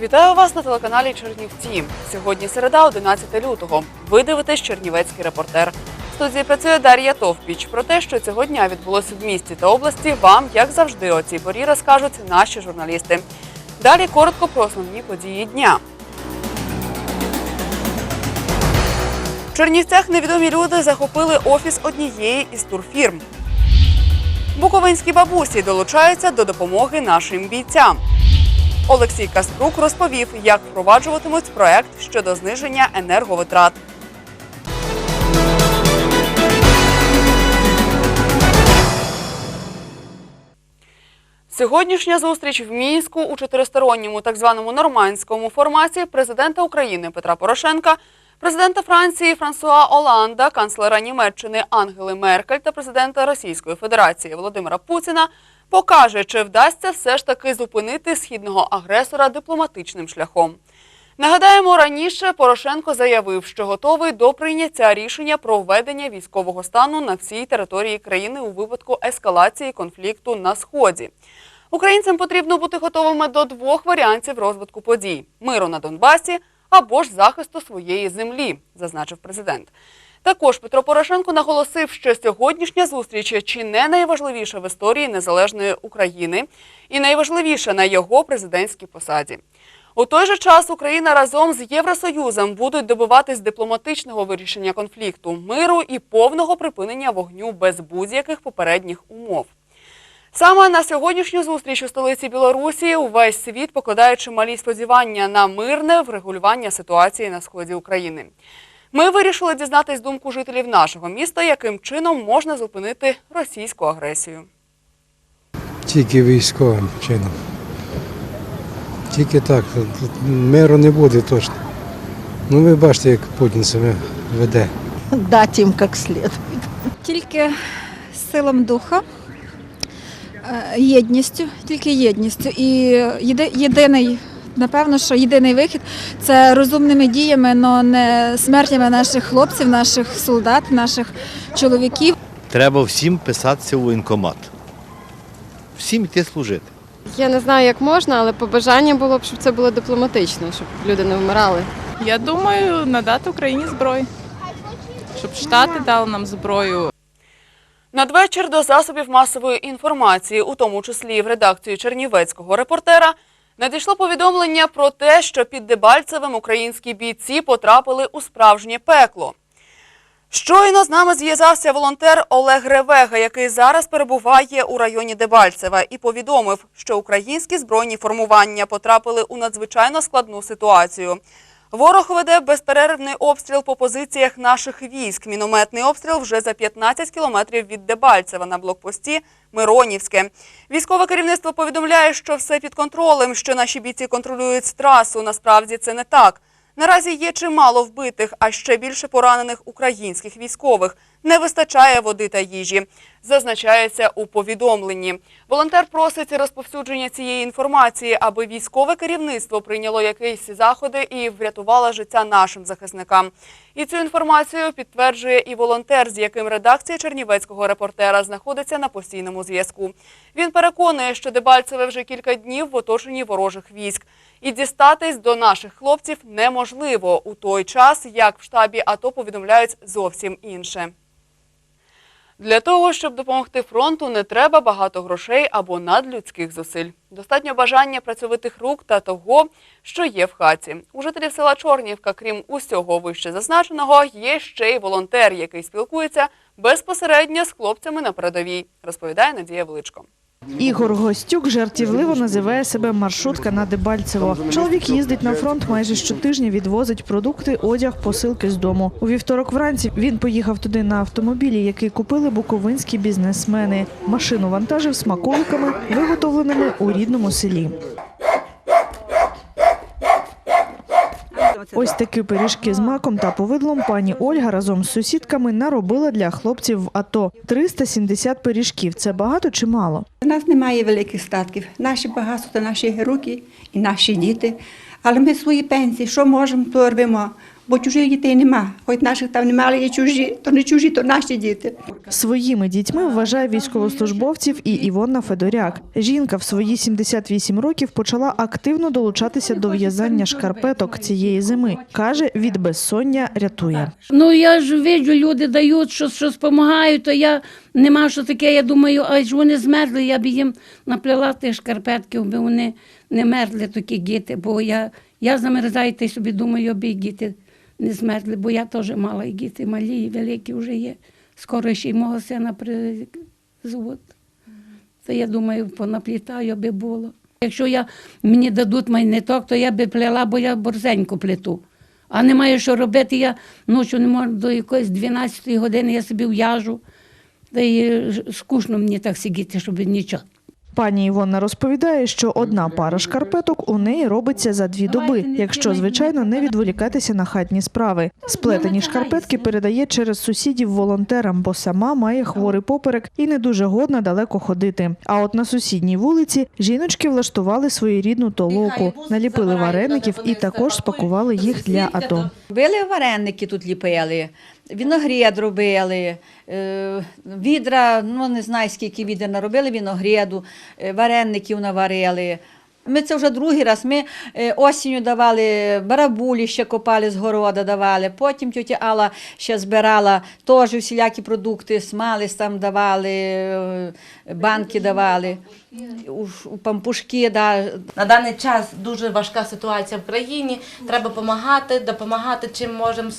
Вітаю вас на телеканалі Чернівці. Сьогодні середа, 11 лютого. Ви дивитесь Чернівецький репортер. В студії працює Дар'я Товпіч. Про те, що цього дня відбулося в місті та області, вам, як завжди, о цій порі розкажуть наші журналісти. Далі коротко про основні події дня. В Чернівцях невідомі люди захопили офіс однієї із турфірм. Буковинські бабусі долучаються до допомоги нашим бійцям. Олексій Каструк розповів, як впроваджуватимуть проект щодо зниження енерговитрат. Сьогоднішня зустріч в Мінську у чотиристоронньому так званому нормандському форматі президента України Петра Порошенка, президента Франції Франсуа Оланда, канцлера Німеччини Ангели Меркель та президента Російської Федерації Володимира Путіна покаже, чи вдасться все ж таки зупинити східного агресора дипломатичним шляхом. Нагадаємо, раніше Порошенко заявив, що готовий до прийняття рішення про введення військового стану на всій території країни у випадку ескалації конфлікту на сході. Українцям потрібно бути готовими до двох варіантів розвитку подій: миру на Донбасі або ж захисту своєї землі, зазначив президент. Також Петро Порошенко наголосив, що сьогоднішня зустріч чи не найважливіша в історії незалежної України і найважливіша на його президентській посаді. У той же час Україна разом з Євросоюзом будуть добиватись дипломатичного вирішення конфлікту, миру і повного припинення вогню без будь-яких попередніх умов. Саме на сьогоднішню зустріч у столиці Білорусі увесь світ покладає чималі сподівання на мирне врегулювання ситуації на сході України. Ми вирішили дізнатись думку жителів нашого міста, яким чином можна зупинити російську агресію. Тільки військовим чином. Тільки так. Тут Миру не буде точно. Ну ви бачите, як Путін себе веде. дать им как следует. Тільки силам духа, е, єдністю, тільки єдністю. І єди- єдиний, напевно, що єдиний вихід це розумними діями, але не смертями наших хлопців, наших солдат, наших чоловіків. Треба всім писатися у воєнкомат. Всім йти служити. Я не знаю, як можна, але побажання було б, щоб це було дипломатично, щоб люди не вмирали. Я думаю, надати Україні зброю, щоб Штати дали нам зброю. Надвечір до засобів масової інформації, у тому числі і в редакцію Чернівецького репортера, надійшло повідомлення про те, що під Дебальцевим українські бійці потрапили у справжнє пекло. Щойно з нами зв'язався волонтер Олег Ревега, який зараз перебуває у районі Дебальцева, і повідомив, що українські збройні формування потрапили у надзвичайно складну ситуацію. Ворог веде безперервний обстріл по позиціях наших військ. Мінометний обстріл вже за 15 кілометрів від Дебальцева на блокпості Миронівське. Військове керівництво повідомляє, що все під контролем, що наші бійці контролюють трасу. Насправді це не так. Наразі є чимало вбитих, а ще більше поранених українських військових. Не вистачає води та їжі. Зазначається у повідомленні. Волонтер просить розповсюдження цієї інформації, аби військове керівництво прийняло якісь заходи і врятувало життя нашим захисникам. І цю інформацію підтверджує і волонтер, з яким редакція Чернівецького репортера знаходиться на постійному зв'язку. Він переконує, що Дебальцеве вже кілька днів в оточенні ворожих військ. І дістатись до наших хлопців неможливо у той час, як в штабі АТО повідомляють зовсім інше. Для того, щоб допомогти фронту, не треба багато грошей або надлюдських зусиль. Достатньо бажання працьовитих рук та того, що є в хаті. У жителів села Чорнівка, крім усього вище зазначеного, є ще й волонтер, який спілкується безпосередньо з хлопцями на передовій, розповідає Надія Величко. Ігор Гостюк жартівливо називає себе маршрутка на Дебальцево. Чоловік їздить на фронт майже щотижня, відвозить продукти, одяг, посилки з дому. У вівторок вранці він поїхав туди на автомобілі, який купили буковинські бізнесмени. Машину вантажив смаколиками, виготовленими у рідному селі. Ось такі пиріжки з маком та повидлом пані Ольга разом з сусідками наробила для хлопців в АТО. 370 пиріжків. Це багато чи мало? Нас немає великих статків. Наші багатства, наші руки і наші діти. Але ми свої пенсії, що можемо, то робимо. Бо чужих дітей нема. Хоч наших там немає, але є чужі, то не чужі, то наші діти. Своїми дітьми вважає військовослужбовців і Івонна Федоряк. Жінка в свої 78 років почала активно долучатися до в'язання шкарпеток цієї зими. Каже, від безсоння рятує. Ну я ж виджу, люди дають щось, щось допомагають, то я нема що таке. Я думаю, ай ж вони змерзли, я б їм наплела тих шкарпетків, би вони не мерзли такі діти, бо я, я замерзаю, та й собі думаю, аби й діти не змерзли, бо я теж мала і діти малі, і великі вже є. Скоро ще й мого сина призвуть. То я думаю, понаплітаю, аби було. Якщо я, мені дадуть майниток, то я би плела, бо я борзенько плету. А немає що робити, я ночі не можу до якоїсь 12 години я собі в'яжу. Та й скучно мені так сидіти, щоб нічого. Пані Івонна розповідає, що одна пара шкарпеток у неї робиться за дві доби, якщо, звичайно, не відволікатися на хатні справи. Сплетені шкарпетки передає через сусідів волонтерам, бо сама має хворий поперек і не дуже годна далеко ходити. А от на сусідній вулиці жіночки влаштували своєрідну толоку, наліпили вареників і також спакували їх для АТО. Били вареники тут ліпили, віногрід робили, е, відра, ну не знаю скільки відер наробили віногреду, е, вареників наварили. Ми це вже другий раз. Ми е, осінню давали барабулі, ще копали з города, давали. Потім тетя Алла ще збирала теж всілякі продукти, смалець там давали, банки давали, у, у пампушки. Да, На даний час дуже важка ситуація в країні. Треба допомагати, допомагати чим можемо.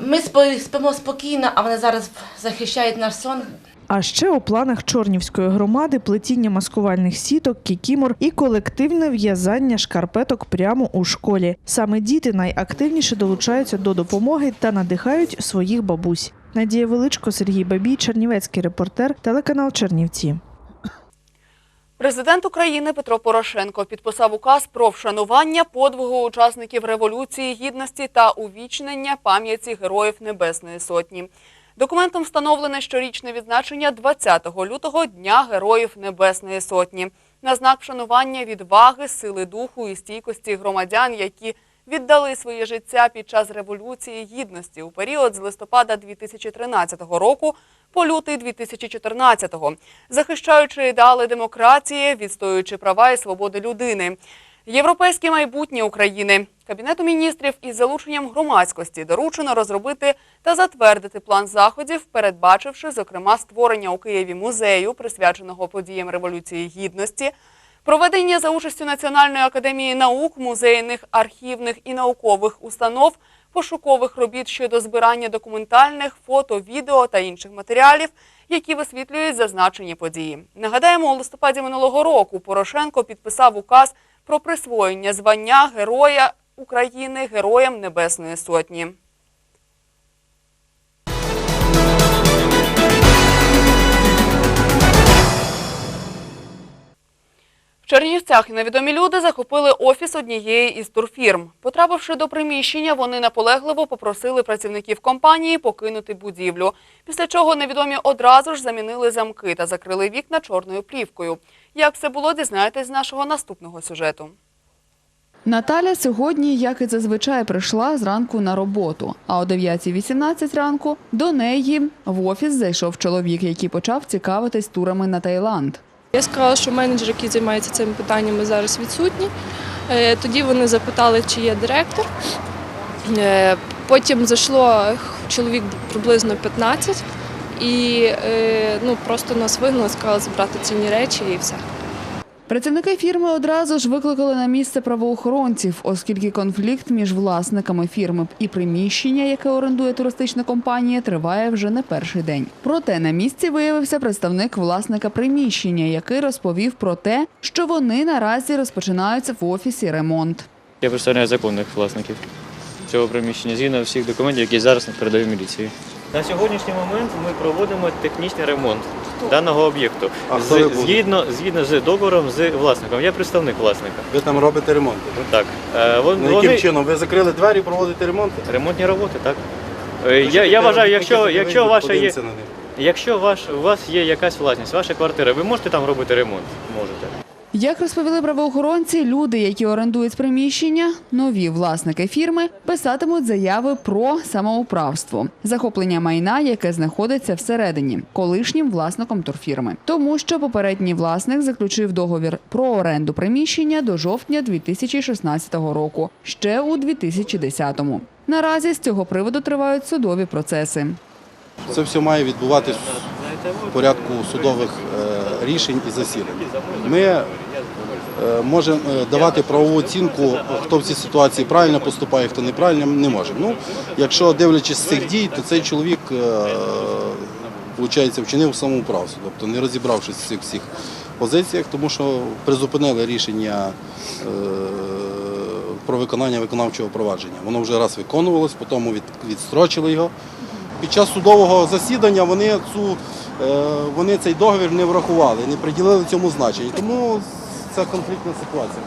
Ми спимо спокійно, а вони зараз захищають наш сон. А ще у планах Чорнівської громади плетіння маскувальних сіток, кікімор і колективне в'язання шкарпеток прямо у школі. Саме діти найактивніше долучаються до допомоги та надихають своїх бабусь. Надія Величко, Сергій Бабій, Чернівецький репортер, телеканал Чернівці. Президент України Петро Порошенко підписав указ про вшанування подвигу учасників Революції Гідності та увічнення пам'яті Героїв Небесної Сотні. Документом встановлене щорічне відзначення 20 лютого Дня Героїв Небесної Сотні на знак вшанування відваги, сили духу і стійкості громадян, які віддали своє життя під час Революції Гідності у період з листопада 2013 року по лютий 2014-го, захищаючи ідеали демократії, відстоюючи права і свободи людини. Європейське майбутнє України Кабінету міністрів із залученням громадськості доручено розробити та затвердити план заходів, передбачивши, зокрема, створення у Києві музею, присвяченого подіям Революції Гідності, проведення за участю Національної академії наук, музейних, архівних і наукових установ, пошукових робіт щодо збирання документальних фото, відео та інших матеріалів, які висвітлюють зазначені події. Нагадаємо, у листопаді минулого року Порошенко підписав указ про присвоєння звання Героя України Героям Небесної Сотні. В Чернівцях невідомі люди захопили офіс однієї із турфірм. Потрапивши до приміщення, вони наполегливо попросили працівників компанії покинути будівлю. Після чого невідомі одразу ж замінили замки та закрили вікна чорною плівкою. Як це було, дізнаєтесь з нашого наступного сюжету. Наталя сьогодні, як і зазвичай, прийшла зранку на роботу. А о 9.18 ранку до неї в офіс зайшов чоловік, який почав цікавитись турами на Таїланд. Я сказала, що менеджер, який займається цими питаннями, зараз відсутній. Е, Тоді вони запитали, чи є директор. Е, Потім зайшло чоловік приблизно 15 і е, ну, просто нас вигнали, сказали забрати цінні речі і все. Працівники фірми одразу ж викликали на місце правоохоронців, оскільки конфлікт між власниками фірми і приміщення, яке орендує туристична компанія, триває вже не перший день. Проте на місці виявився представник власника приміщення, який розповів про те, що вони наразі розпочинаються в офісі ремонт. Я представляю законних власників цього приміщення згідно всіх документів, які зараз передаю міліції. На сьогоднішній момент ми проводимо технічний ремонт даного об'єкту. А хто ви будете? згідно, згідно з договором з власником. Я представник власника. Ви там робите ремонт, так? Так. Е, вон- Ну, вони... яким чином? Ви закрили двері, проводите ремонт? Ремонтні роботи, так. Е, Я, я вважаю, якщо, якщо ваша є. на них. Якщо ваш, у вас є якась власність, ваша квартира, ви можете там робити ремонт? Можете. Як розповіли правоохоронці, люди, які орендують приміщення, нові власники фірми, писатимуть заяви про самоуправство, захоплення майна, яке знаходиться всередині, колишнім власником турфірми, тому що попередній власник заключив договір про оренду приміщення до жовтня 2016 року, ще у 2010-му. Наразі з цього приводу тривають судові процеси. Це все має відбуватись в порядку судових е, рішень і засідань. Ми е, можемо е, давати правову оцінку, хто в цій ситуації правильно поступає, хто неправильно, не можемо. Ну, якщо дивлячись цих дій, то цей чоловік е, виходить, вчинив самоуправство, тобто не розібравшись в цих всіх позиціях, тому що призупинили рішення е, про виконання виконавчого провадження. Воно вже раз виконувалось, потім від, відстрочили його. Під час судового засідання вони, цю, е, вони цей договір не врахували, не приділили цьому значення. Тому це конфліктна ситуація.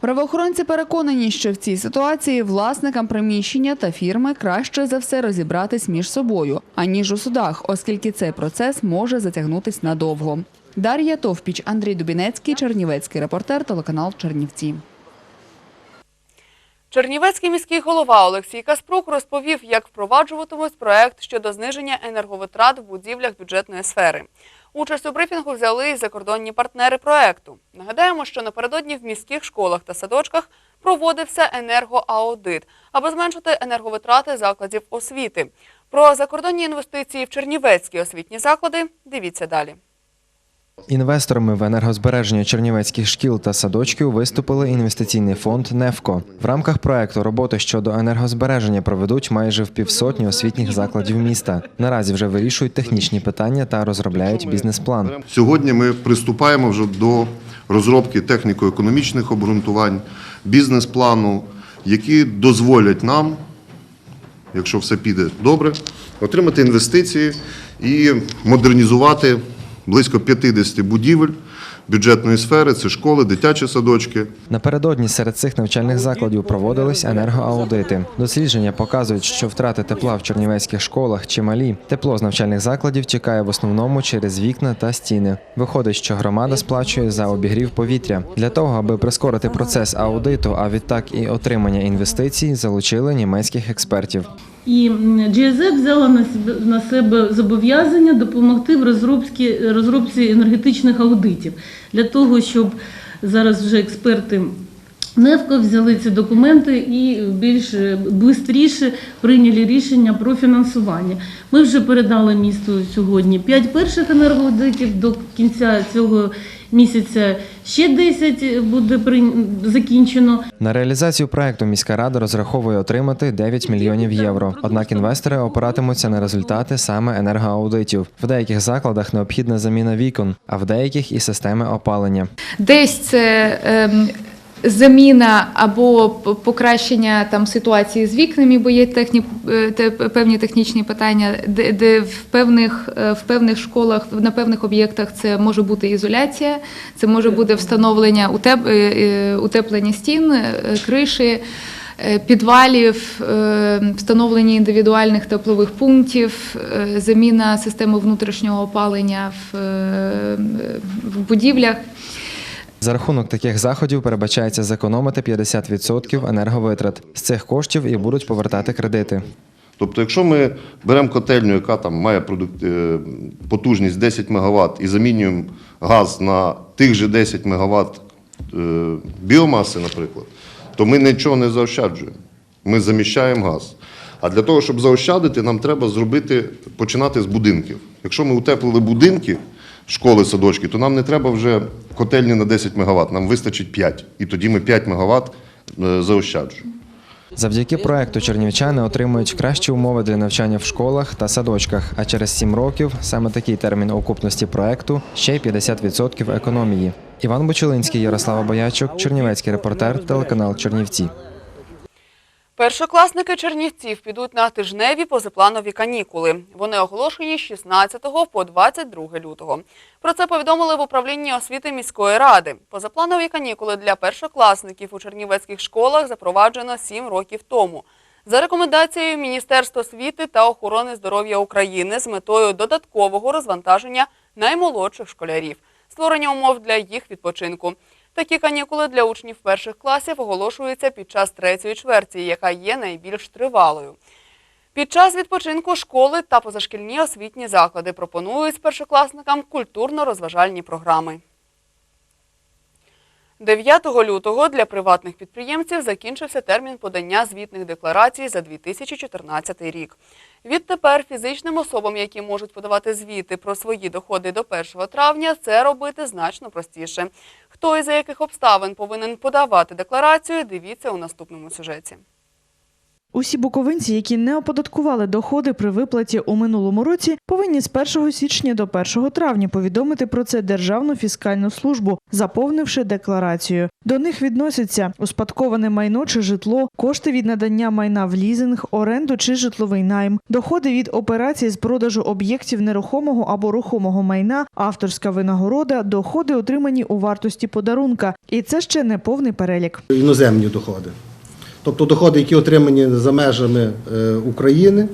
Правоохоронці переконані, що в цій ситуації власникам приміщення та фірми краще за все розібратись між собою, аніж у судах, оскільки цей процес може затягнутись надовго. Дар'я Товпіч, Андрій Дубінецький, Чернівецький репортер, телеканал Чернівці. Чернівецький міський голова Олексій Каспрук розповів, як впроваджуватимуть проект щодо зниження енерговитрат в будівлях бюджетної сфери. Участь у брифінгу взяли і закордонні партнери проекту. Нагадаємо, що напередодні в міських школах та садочках проводився енергоаудит, аби зменшити енерговитрати закладів освіти. Про закордонні інвестиції в чернівецькі освітні заклади дивіться далі. Інвесторами в енергозбереження чернівецьких шкіл та садочків виступили інвестиційний фонд «Нефко». В рамках проекту роботи щодо енергозбереження проведуть майже в півсотні освітніх закладів міста. Наразі вже вирішують технічні питання та розробляють бізнес-план. Сьогодні ми приступаємо вже до розробки техніко-економічних обґрунтувань, бізнес-плану, які дозволять нам, якщо все піде добре, отримати інвестиції і модернізувати близько 50 будівель бюджетної сфери, це школи, дитячі садочки. Напередодні серед цих навчальних закладів проводились енергоаудити. Дослідження показують, що втрати тепла в чернівецьких школах чималі. Тепло з навчальних закладів тікає в основному через вікна та стіни. Виходить, що громада сплачує за обігрів повітря. Для того, аби прискорити процес аудиту, а відтак і отримання інвестицій, залучили німецьких експертів. І GIZ взяла на себе, зобов'язання допомогти в розробці, розробці енергетичних аудитів для того, щоб зараз вже експерти НЕВКО взяли ці документи і більш швидше прийняли рішення про фінансування. Ми вже передали місту сьогодні 5 перших енергоаудитів до кінця цього місяця. Ще 10 буде при закінчено. На реалізацію проекту міська рада розраховує отримати 9 мільйонів євро. Однак інвестори опиратимуться на результати саме енергоаудитів. В деяких закладах необхідна заміна вікон, а в деяких і системи опалення. Десь це ем, заміна або покращення там ситуації з вікнами, бо є техні, е, певні технічні питання, де, де в певних е, в певних школах, на певних об'єктах це може бути ізоляція, це може бути встановлення утеп, е, утеплення стін, криші. Підвалів, встановлення індивідуальних теплових пунктів, заміна системи внутрішнього опалення в, в будівлях. За рахунок таких заходів передбачається зекономити 50% енерговитрат. З цих коштів і будуть повертати кредити. Тобто, якщо ми беремо котельню, яка там має продукт, е, потужність 10 МВт і замінюємо газ на тих же 10 МВт е, біомаси, наприклад, то ми нічого не заощаджуємо. Ми заміщаємо газ. А для того, щоб заощадити, нам треба зробити, починати з будинків. Якщо ми утеплили будинки, школи, садочки, то нам не треба вже котельні на 10 МВт, нам вистачить 5. І тоді ми 5 МВт е, заощаджуємо. Завдяки проекту чернівчани отримують кращі умови для навчання в школах та садочках. А через 7 років саме такий термін окупності проекту ще й 50% економії. Іван Бочулинський, Ярослава Боячук, Чернівецький репортер, телеканал Чернівці. Першокласники Чернівців підуть на тижневі позапланові канікули. Вони оголошені з 16 по 22 лютого. Про це повідомили в управлінні освіти міської ради. Позапланові канікули для першокласників у чернівецьких школах запроваджено 7 років тому. За рекомендацією Міністерства освіти та охорони здоров'я України з метою додаткового розвантаження наймолодших школярів, створення умов для їх відпочинку. Такі канікули для учнів перших класів оголошуються під час третьої чверті, яка є найбільш тривалою. Під час відпочинку школи та позашкільні освітні заклади пропонують першокласникам культурно-розважальні програми. 9 лютого для приватних підприємців закінчився термін подання звітних декларацій за 2014 рік. Відтепер фізичним особам, які можуть подавати звіти про свої доходи до 1 травня, це робити значно простіше. Хто і за яких обставин повинен подавати декларацію, дивіться у наступному сюжеті. Усі буковинці, які не оподаткували доходи при виплаті у минулому році, повинні з 1 січня до 1 травня повідомити про це Державну фіскальну службу, заповнивши декларацію. До них відносяться успадковане майно чи житло, кошти від надання майна в лізинг, оренду чи житловий найм, доходи від операцій з продажу об'єктів нерухомого або рухомого майна, авторська винагорода, доходи, отримані у вартості подарунка. І це ще не повний перелік. іноземні доходи. Тобто доходи, які отримані за межами е, України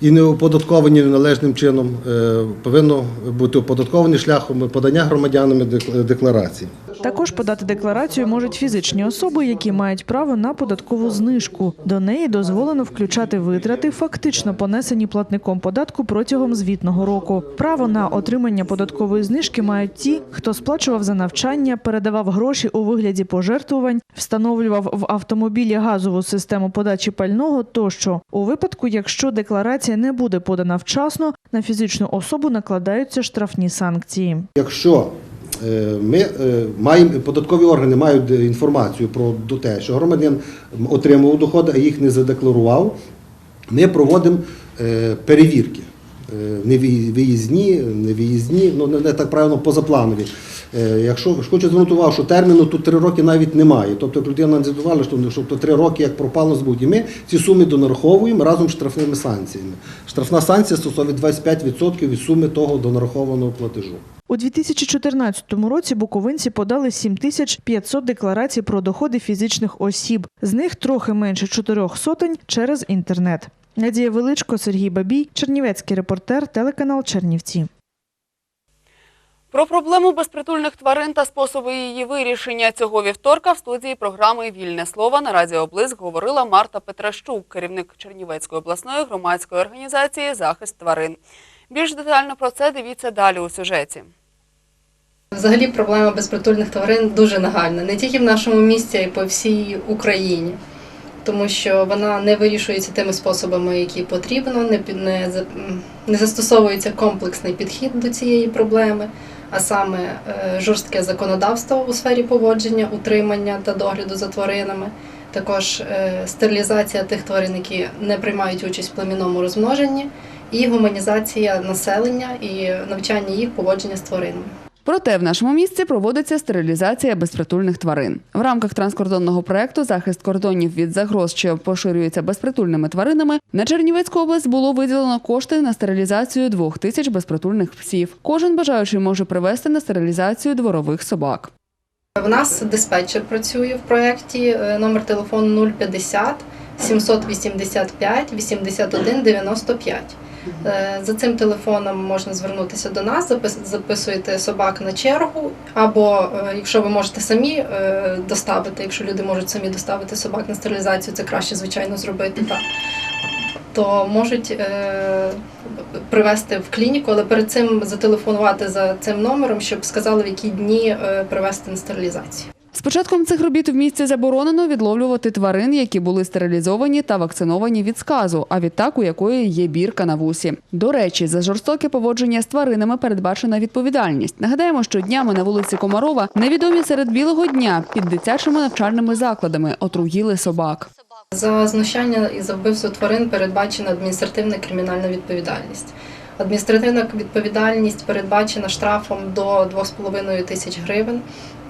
і не оподатковані належним чином, е, повинно бути оподатковані шляхом подання громадянами декларації. Також подати декларацію можуть фізичні особи, які мають право на податкову знижку. До неї дозволено включати витрати, фактично понесені платником податку протягом звітного року. Право на отримання податкової знижки мають ті, хто сплачував за навчання, передавав гроші у вигляді пожертвувань, встановлював в автомобілі газову систему подачі пального тощо. У випадку, якщо декларація не буде подана вчасно, на фізичну особу накладаються штрафні санкції. Якщо ми е, маємо податкові органи мають е, інформацію про те, що громадян отримував доходи, а їх не задекларував, ми проводимо е, перевірки. Е, Не виїзні, ну не так правильно позапланові. Е, Якщо хочу звернути увагу, що терміну тут три роки навіть немає. Тобто як людина не задувала, що що то три роки як пропало збут. І ми ці суми донараховуємо разом з штрафними санкціями. Штрафна санкція стосовно 25% від суми того донарахованого платежу. У 2014 році буковинці подали 7500 декларацій про доходи фізичних осіб. З них трохи менше чотирьох сотень через інтернет. Надія Величко, Сергій Бабій, Чернівецький репортер, телеканал Чернівці. Про проблему безпритульних тварин та способи її вирішення цього вівторка в студії програми Вільне слово на радіо Блиск говорила Марта Петращук, керівник Чернівецької обласної громадської організації Захист тварин. Більш детально про це дивіться далі у сюжеті. Взагалі проблема безпритульних тварин дуже нагальна, не тільки в нашому місті, а й по всій Україні. Тому що вона не вирішується тими способами, які потрібно, не, не, не застосовується комплексний підхід до цієї проблеми, а саме е, жорстке законодавство у сфері поводження, утримання та догляду за тваринами, також е, стерилізація тих тварин, які не приймають участь в племінному розмноженні, і гуманізація населення і навчання їх поводження з тваринами. Проте в нашому місті проводиться стерилізація безпритульних тварин. В рамках транскордонного проекту захист кордонів від загроз, що поширюються безпритульними тваринами, на Чернівецьку область було виділено кошти на стерилізацію двох тисяч безпритульних псів. Кожен бажаючий може привезти на стерилізацію дворових собак. В нас диспетчер працює в проєкті, е, номер телефону 050 785 81 95. Е, За цим телефоном можна звернутися до нас, записуєте собак на чергу, або е, якщо ви можете самі е, доставити, якщо люди можуть самі доставити собак на стерилізацію, це краще, звичайно, зробити так. То можуть е, привезти в клініку, але перед цим зателефонувати за цим номером, щоб сказали, в які дні привезти на стерилізацію. З початком цих робіт в місті заборонено відловлювати тварин, які були стерилізовані та вакциновані від сказу, а відтак у якої є бірка на вусі. До речі, за жорстоке поводження з тваринами передбачена відповідальність. Нагадаємо, що днями на вулиці Комарова невідомі серед білого дня під дитячими навчальними закладами отруїли собак. За знущання і за вбивство тварин передбачена адміністративна кримінальна відповідальність. Адміністративна відповідальність передбачена штрафом до 2,5 тисяч гривень,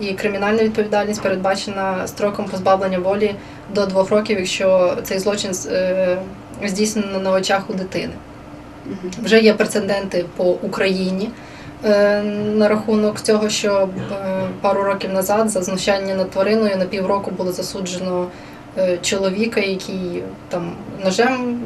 і кримінальна відповідальність передбачена строком позбавлення волі до 2 років, якщо цей злочин е, здійснено на очах у дитини. Вже є прецеденти по Україні е, на рахунок цього, що е, пару років назад за знущання над твариною на півроку було засуджено чоловіка, який там ножем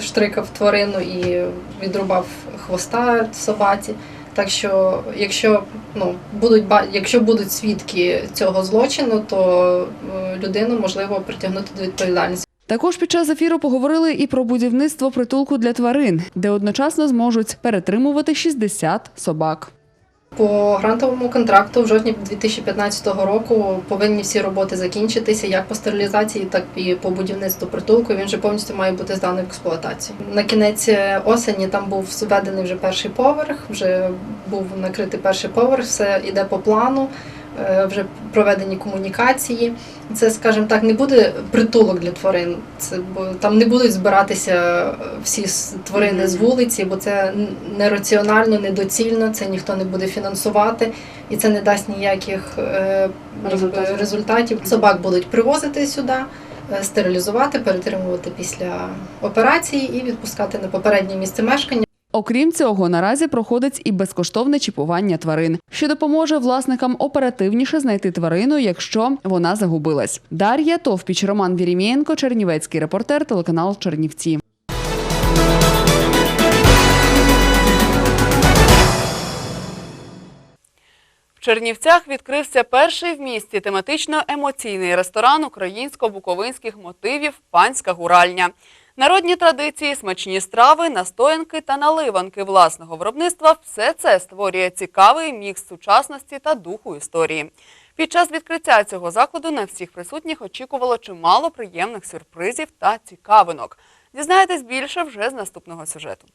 штрикав тварину і відрубав хвоста собаці. Так що, якщо ну будуть якщо будуть свідки цього злочину, то е, людину можливо притягнути до відповідальності. Також під час ефіру поговорили і про будівництво притулку для тварин, де одночасно зможуть перетримувати 60 собак. По грантовому контракту в жовтні 2015 року повинні всі роботи закінчитися як по стерилізації, так і по будівництву притулку. Він вже повністю має бути зданий в експлуатацію. На кінець осені там був зведений вже перший поверх, вже був накритий перший поверх, все йде по плану. Е, Вже проведені комунікації. Це, скажімо так, не буде притулок для тварин. Це бо там не будуть збиратися всі тварини з вулиці, бо це нераціонально, недоцільно. Це ніхто не буде фінансувати, і це не дасть ніяких е, якби, результатів. Собак будуть привозити сюди, е, стерилізувати, перетримувати після операції і відпускати на попереднє місце мешкання. Окрім цього, наразі проходить і безкоштовне чіпування тварин, що допоможе власникам оперативніше знайти тварину, якщо вона загубилась. Дар'я Товпіч, Роман Вірімєнко, Чернівецький репортер, телеканал Чернівці. В Чернівцях відкрився перший в місті тематично-емоційний ресторан українсько-буковинських мотивів Панська гуральня. Народні традиції, смачні страви, настоянки та наливанки власного виробництва – все це створює цікавий мікс сучасності та духу історії. Під час відкриття цього закладу на всіх присутніх очікувало чимало приємних сюрпризів та цікавинок. Дізнаєтесь більше вже з наступного сюжету.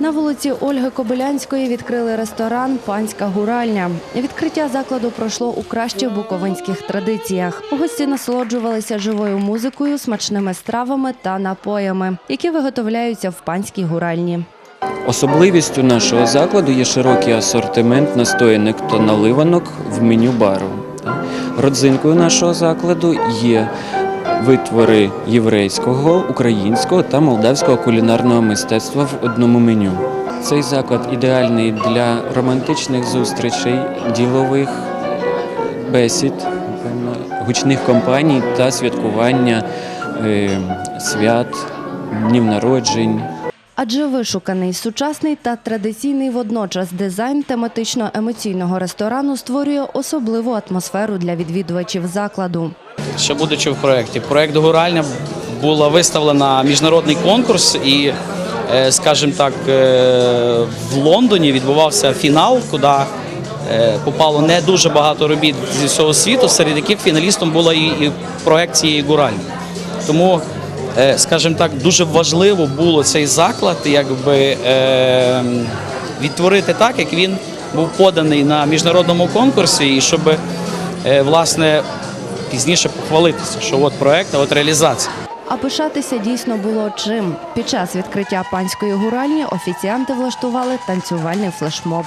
На вулиці Ольги Кобилянської відкрили ресторан Панська гуральня. Відкриття закладу пройшло у кращих буковинських традиціях. Гості насолоджувалися живою музикою, смачними стравами та напоями, які виготовляються в панській гуральні. Особливістю нашого закладу є широкий асортимент настоянок та наливанок в меню бару. Родзинкою нашого закладу є витвори єврейського, українського та молдавського кулінарного мистецтва в одному меню. Цей заклад ідеальний для романтичних зустрічей, ділових бесід, гучних компаній та святкування е, свят, днів народжень. Адже вишуканий, сучасний та традиційний водночас дизайн тематично-емоційного ресторану створює особливу атмосферу для відвідувачів закладу. Ще будучи в проєкті. Проєкт Гуральня була виставлена міжнародний конкурс, і, е, скажімо так, е, в Лондоні відбувався фінал, куди е, попало не дуже багато робіт зі всього світу, серед яких фіналістом була і, проєкт цієї Гуральні. Тому, скажімо так, дуже важливо було цей заклад якби, відтворити так, як він був поданий на міжнародному конкурсі, і щоб власне пізніше похвалитися, що от проект, а от реалізація. А пишатися дійсно було чим. Під час відкриття панської гуральні офіціанти влаштували танцювальний флешмоб.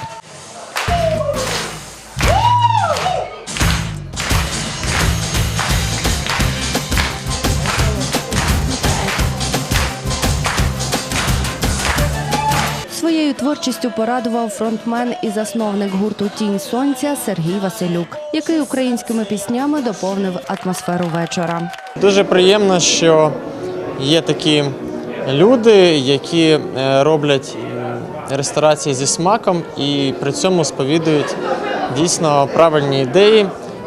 Своєю творчістю порадував фронтмен і засновник гурту Тінь сонця Сергій Василюк, який українськими піснями доповнив атмосферу вечора. Дуже приємно, що є такі люди, які е, роблять е, ресторації зі смаком і при цьому сповідують дійсно правильні ідеї,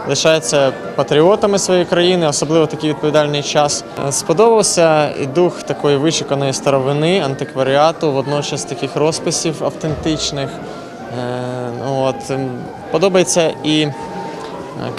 лишаються патріотами своєї країни, особливо такий відповідальний час. Е, Сподобався і дух такої вишиканої старовини, антикваріату, водночас таких розписів автентичних. Е, От, подобається і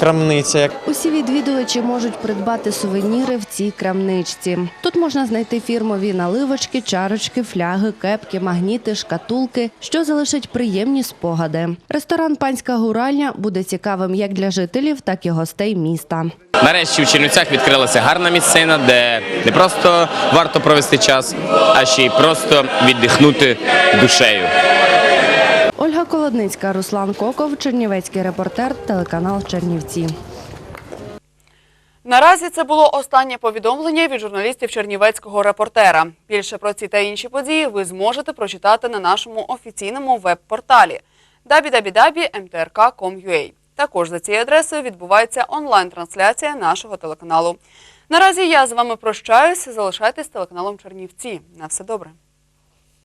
крамниця, як Усі відвідувачі можуть придбати сувеніри в цій крамничці. Тут можна знайти фірмові наливочки, чарочки, фляги, кепки, магніти, шкатулки, що залишать приємні спогади. Ресторан Панська гуральня буде цікавим як для жителів, так і гостей міста. Нарешті у Чернівцях відкрилася гарна місцина, де не просто варто провести час, а ще й просто віддихнути душею. Ольга Колодницька, Руслан Коков, Чернівецький репортер, телеканал Чернівці. Наразі це було останнє повідомлення від журналістів Чернівецького репортера. Більше про ці та інші події ви зможете прочитати на нашому офіційному веб-порталі www.mtrk.com.ua. Також за цією адресою відбувається онлайн-трансляція нашого телеканалу. Наразі я з вами прощаюсь. Залишайтесь телеканалом Чернівці. На все добре.